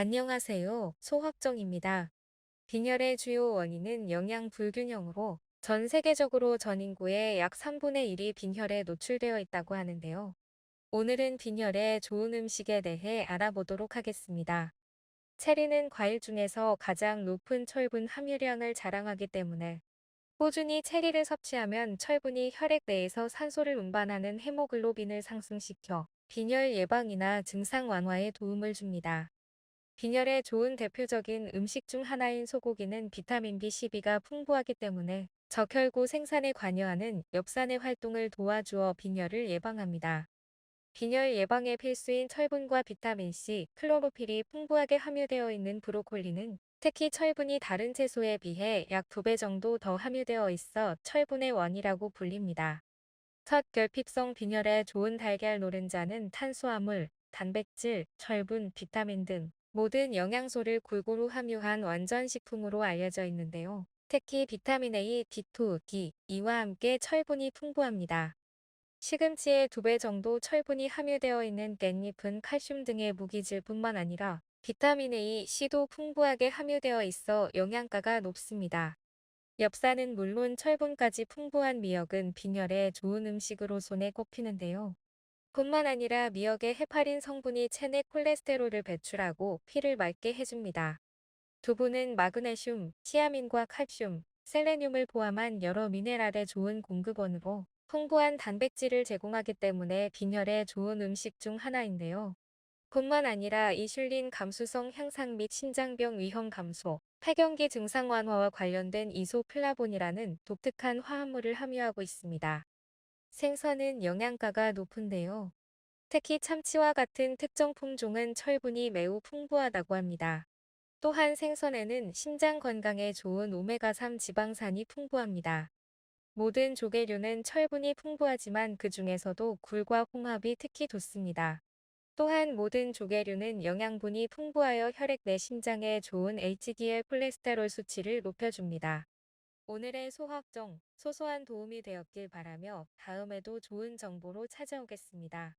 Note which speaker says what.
Speaker 1: 안녕하세요. 소확정입니다. 빈혈의 주요 원인은 영양 불균형으로 전 세계적으로 전 인구의 약 3분의 1이 빈혈에 노출되어 있다고 하는데요. 오늘은 빈혈에 좋은 음식에 대해 알아보도록 하겠습니다. 체리는 과일 중에서 가장 높은 철분 함유량을 자랑하기 때문에 꾸준히 체리를 섭취하면 철분이 혈액 내에서 산소를 운반하는 헤모글로빈을 상승시켜 빈혈 예방이나 증상 완화에 도움을 줍니다. 빈혈에 좋은 대표적인 음식 중 하나인 소고기는 비타민 B12가 풍부하기 때문에 적혈구 생산에 관여하는 엽산의 활동을 도와주어 빈혈을 예방합니다. 빈혈 예방에 필수인 철분과 비타민C, 클로로필이 풍부하게 함유되어 있는 브로콜리는 특히 철분이 다른 채소에 비해 약 2배 정도 더 함유되어 있어 철분의 원이라고 불립니다. 첫 결핍성 빈혈에 좋은 달걀 노른자는 탄수화물, 단백질, 철분, 비타민 등 모든 영양소를 골고루 함유한 완전 식품으로 알려져 있는데요. 특히 비타민 A, D2, D, E와 함께 철분이 풍부합니다. 시금치에 2배 정도 철분이 함유되어 있는 깻잎은 칼슘 등의 무기질뿐만 아니라 비타민 A, C도 풍부하게 함유되어 있어 영양가가 높습니다. 엽산은 물론 철분까지 풍부한 미역은 빈혈에 좋은 음식으로 손에 꼽히는데요. 뿐만 아니라 미역의 헤파린 성분이 체내 콜레스테롤을 배출하고 피를 맑게 해줍니다. 두부는 마그네슘, 티아민과 칼슘, 셀레늄을 포함한 여러 미네랄의 좋은 공급원으로 풍부한 단백질을 제공하기 때문에 빈혈에 좋은 음식 중 하나인데요. 뿐만 아니라 이슐린 감수성 향상 및 신장병 위험 감소, 폐경기 증상 완화와 관련된 이소플라본이라는 독특한 화합물을 함유하고 있습니다. 생선은 영양가가 높은데요. 특히 참치와 같은 특정 품종은 철분이 매우 풍부하다고 합니다. 또한 생선에는 심장 건강에 좋은 오메가3 지방산이 풍부합니다. 모든 조개류는 철분이 풍부하지만 그 중에서도 굴과 홍합이 특히 좋습니다. 또한 모든 조개류는 영양분이 풍부하여 혈액 내 심장에 좋은 HDL 콜레스테롤 수치를 높여줍니다. 오늘의 소확정, 소소한 도움이 되었길 바라며 다음에도 좋은 정보로 찾아오겠습니다.